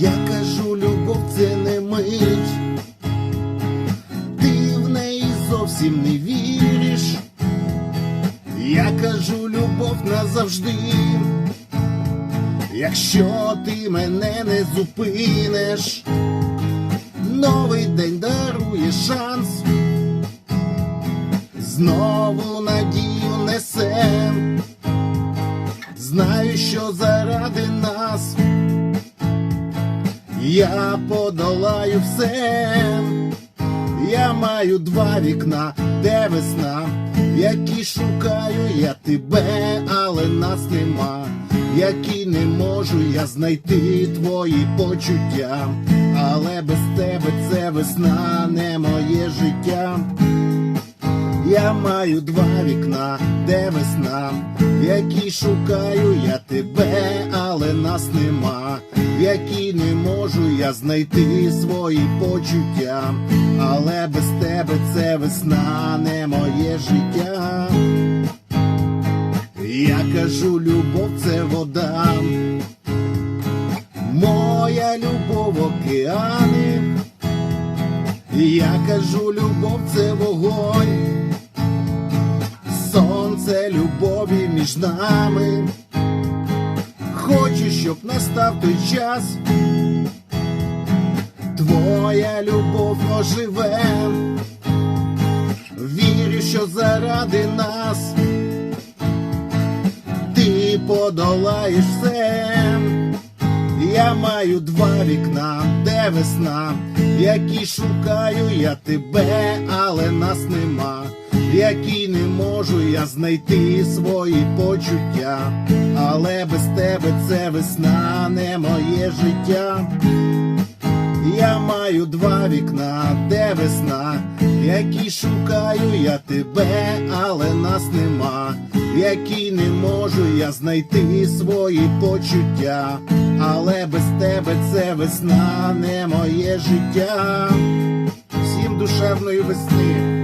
Я кажу, любов це не мить, ти в неї зовсім не віриш. Я кажу, любов назавжди. Якщо ти мене не зупиниш, новий день дарує шанс, знову надію несе. Знаю, що заради нас я подолаю все. Я маю два вікна, де весна, які шукаю я тебе, але нас нема, які не можу я знайти твої почуття, але без тебе це весна, не моє життя. Я маю два вікна, де весна, в якій шукаю я тебе, але нас нема, в якій не можу я знайти свої почуття, але без тебе це весна, не моє життя. Я кажу, любов це вода, моя любов океани. Я кажу, любов це вогонь сонце любові між нами. Хочу, щоб настав той час. Твоя любов оживе. Вірю, що заради нас ти подолаєш все. Я маю два вікна, де весна, в якій шукаю я тебе, але нас нема, в якій не можу я знайти свої почуття, але без тебе це весна, не моє життя. Я маю два вікна, де весна, в якій шукаю я тебе, але нас нема, в якій не можу я знайти свої почуття, але без тебе це весна, не моє життя. Всім душевної весни.